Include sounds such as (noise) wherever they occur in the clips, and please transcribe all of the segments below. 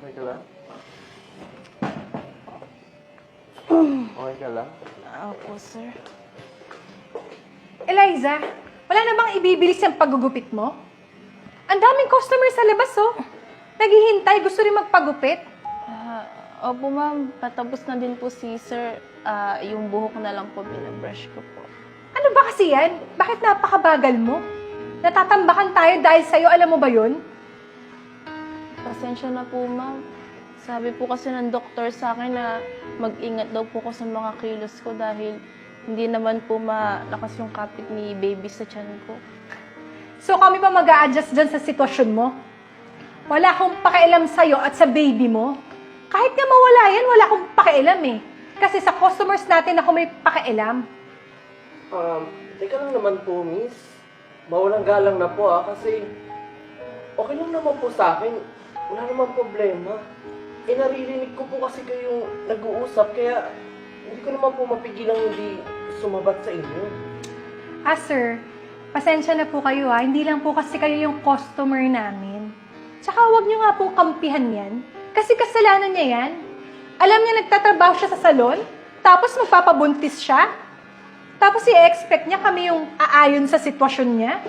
Okay ka lang? Okay ka lang? Opo, sir. Eliza, wala na bang ibibilis ang paggugupit mo? Ang daming customer sa labas, oh. Naghihintay, gusto rin magpagupit. Ah, opo, ma'am. Patapos na din po si sir. Ah, yung buhok na lang po binabrush ko po. Ano ba kasi yan? Bakit napakabagal mo? Natatambakan tayo dahil sa'yo, alam mo ba yun? Pasensya na po, ma'am. Sabi po kasi ng doktor sa akin na mag-ingat daw po ko sa mga kilos ko dahil hindi naman po malakas yung kapit ni baby sa tiyan ko. So kami pa mag adjust dyan sa sitwasyon mo? Wala akong pakialam sa'yo at sa baby mo. Kahit nga mawala yan, wala akong pakialam eh. Kasi sa customers natin ako may pakialam. Um, teka lang naman po, miss. Mawalang galang na po ah, kasi okay lang naman po sa akin. Wala namang problema. Eh, naririnig ko po kasi kayong nag-uusap, kaya hindi ko naman po mapigilang hindi sumabat sa inyo. Ah, sir, pasensya na po kayo ha. Hindi lang po kasi kayo yung customer namin. Tsaka huwag niyo nga pong kampihan yan. Kasi kasalanan niya yan. Alam niya nagtatrabaho siya sa salon, tapos magpapabuntis siya. Tapos i-expect niya kami yung aayon sa sitwasyon niya.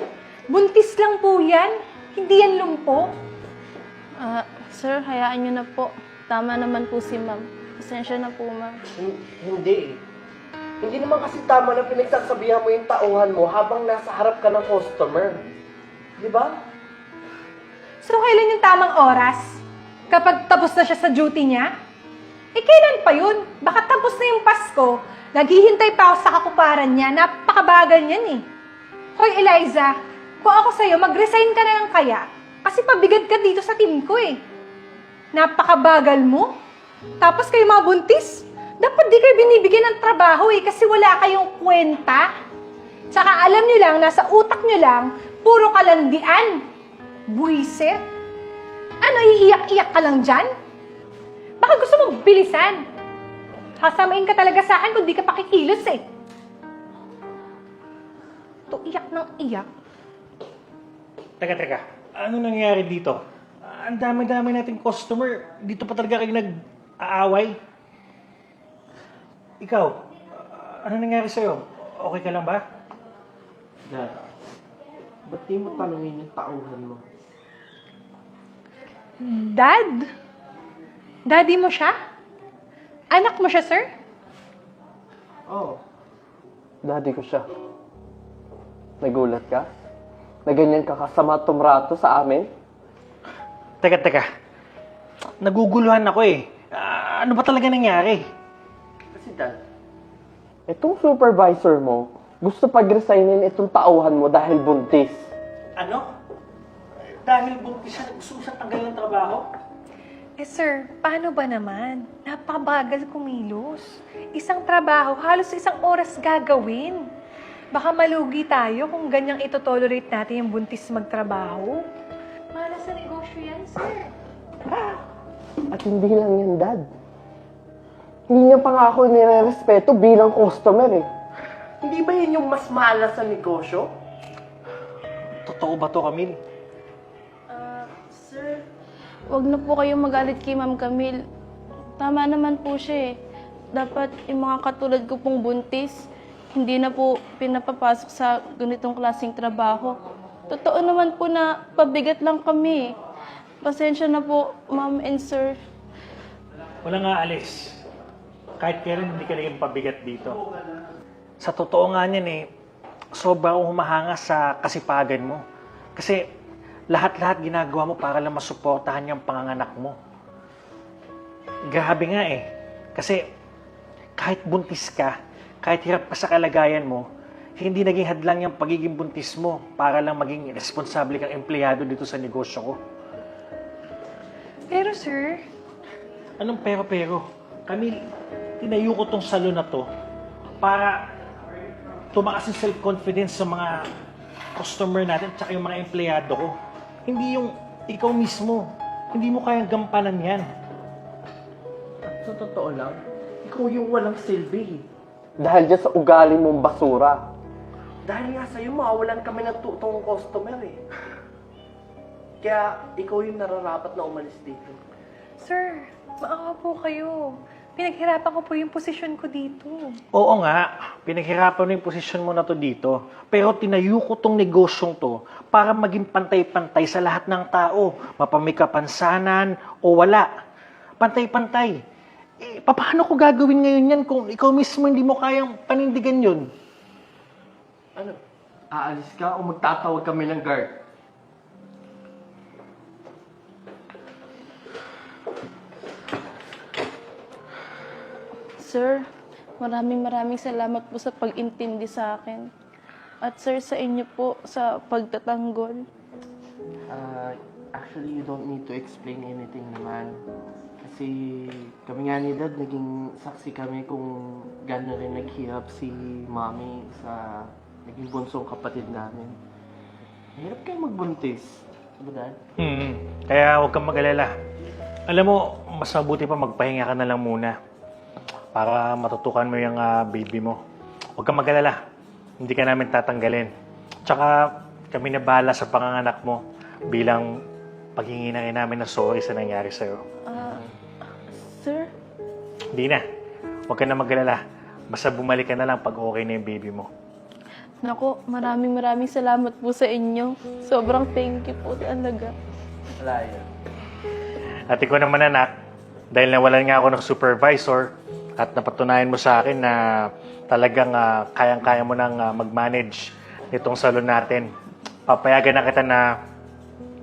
Buntis lang po yan. Hindi yan lumpo. Ah, sir, hayaan niyo na po. Tama naman po si ma'am. Pasensya na po, ma'am. Hin- Hindi eh. Hindi naman kasi tama na pinagsasabihan mo yung tauhan mo habang nasa harap ka ng customer. Di ba? So, kailan yung tamang oras? Kapag tapos na siya sa duty niya? Eh, kailan pa yun? Baka tapos na yung Pasko. Naghihintay pa ako sa kakuparan niya. Napakabagal niyan eh. Hoy, Eliza, kung ako sa'yo, mag-resign ka na lang kaya. Kasi pabigat ka dito sa team ko eh. Napakabagal mo. Tapos kayo mga buntis. Dapat di kayo binibigyan ng trabaho eh kasi wala kayong kwenta. Tsaka alam nyo lang, nasa utak nyo lang, puro kalandian. Buisit. Ano, iiyak-iyak ka lang dyan? Baka gusto mong bilisan. Sasamain ka talaga sa akin kung di ka pakikilos eh. To iyak ng iyak. Teka, teka. Ano nangyayari dito? Ang dami-dami nating customer. Dito pa talaga kayo nag-aaway. Ikaw, ah, ano nangyari sa'yo? Okay ka lang ba? Dad, ba't di mo tanungin yung tauhan mo? Dad? Daddy mo siya? Anak mo siya, sir? Oo. Daddy ko siya. Nagulat ka? Na ganyan ka kasama tumrato sa amin? Teka, teka. Naguguluhan ako eh. Ah, ano ba talaga nangyari? Kasi dad, itong supervisor mo, gusto pag-resignin itong tauhan mo dahil buntis. Ano? Dahil buntis siya, gusto siya tanggal ng trabaho? Eh sir, paano ba naman? Napabagal kumilos. Isang trabaho, halos isang oras gagawin. Baka malugi tayo kung ganyang ito-tolerate natin yung buntis magtrabaho. Para sa negosyo yan, sir. (gasps) At hindi lang yan, dad. Hindi niya pa nga ako nire-respeto bilang customer eh. Hindi ba yun yung mas malas sa negosyo? Totoo ba to, Camille? Ah, sir, wag na po kayong magalit kay Ma'am Camille. Tama naman po siya eh. Dapat yung mga katulad ko pong buntis, hindi na po pinapapasok sa ganitong klaseng trabaho. Totoo naman po na pabigat lang kami. Pasensya na po, Ma'am and Sir. Wala nga alis. Kahit kailan hindi ka naging pabigat dito. Sa totoo nga niyan eh, sobra akong humahanga sa kasipagan mo. Kasi lahat-lahat ginagawa mo para lang masuportahan yung panganganak mo. Grabe nga eh. Kasi kahit buntis ka, kahit hirap ka sa kalagayan mo, hindi naging hadlang yung pagiging buntis mo para lang maging responsable kang empleyado dito sa negosyo ko. Pero sir, Anong pero-pero? Camille, tinayo ko tong salon na to para tumaas yung self-confidence sa mga customer natin at yung mga empleyado ko. Hindi yung ikaw mismo. Hindi mo kayang gampanan yan. At sa totoo lang, ikaw yung walang silbi. Dahil dyan sa ugali mong basura. Dahil nga sa'yo, mawawalan kami ng tutong customer eh. Kaya ikaw yung nararapat na umalis dito. Sir, maawa po kayo. Pinaghirapan ko po yung posisyon ko dito. Oo nga, pinaghirapan mo yung posisyon mo na to dito. Pero tinayo ko tong negosyong to para maging pantay-pantay sa lahat ng tao. Mapamikapansanan o wala. Pantay-pantay. Eh, paano ko gagawin ngayon yan kung ikaw mismo hindi mo kayang panindigan yun? Ano? Aalis ka o magtatawag kami ng guard? Sir, maraming maraming salamat po sa pag-intindi sa akin. At sir, sa inyo po sa pagtatanggol. Uh, actually, you don't need to explain anything naman. Kasi kami nga ni Dad, naging saksi kami kung gano'n rin naghihirap si Mami sa naging bunsong kapatid namin. Mahirap kayo magbuntis. Diba, Dad? Hmm, kaya huwag kang mag-alala. Alam mo, mas mabuti pa magpahinga ka na lang muna para matutukan mo yung ah, baby mo. Huwag kang mag-alala. Hindi ka namin tatanggalin. Tsaka kami na bahala sa panganganak mo bilang paghingi na rin namin ng sorry sa nangyari sa'yo. Ah, sir, Hindi na. Huwag ka na mag-alala. Basta bumalik ka na lang pag okay na yung baby mo. Nako, maraming maraming salamat po sa inyo. Sobrang thank you po talaga. Wala yun. At ikaw naman anak, dahil nawalan nga ako ng supervisor at napatunayan mo sa akin na talagang ah, kayang-kaya mo nang ah, mag-manage nitong salon natin, papayagan na kita na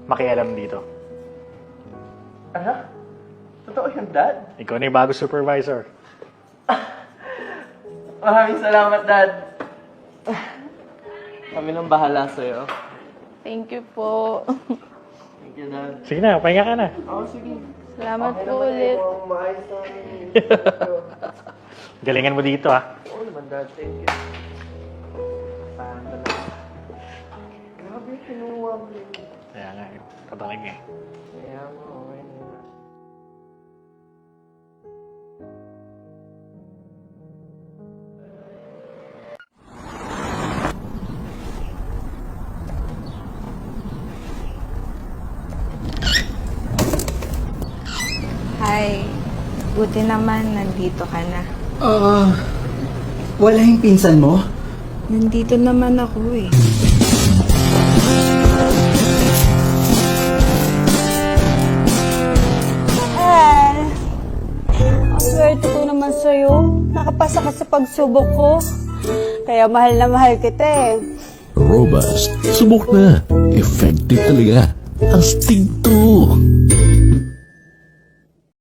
makialam dito. Ano? Totoo yun, Dad? Ikaw na yung bago supervisor. (laughs) Maraming salamat, Dad. Kami nang bahala sa'yo. Thank you po. Thank you, Dad. Sige na, pahinga ka na. Oo, sige. Salamat Okay po naman ulit. maayos namin. (laughs) Galingan mo dito ah. Oo naman, Dad. Thank you. Saan ka na? Grabe, kinuha mo yun. Kaya nga, katalag eh. Hi. Buti naman nandito ka na. Ah, wala yung pinsan mo? Nandito naman ako eh. Al, ang swerte ko naman sa'yo. Nakapasa ka sa pagsubok ko. Kaya mahal na mahal kita eh. Robust. Subok na. Effective talaga. Astig to.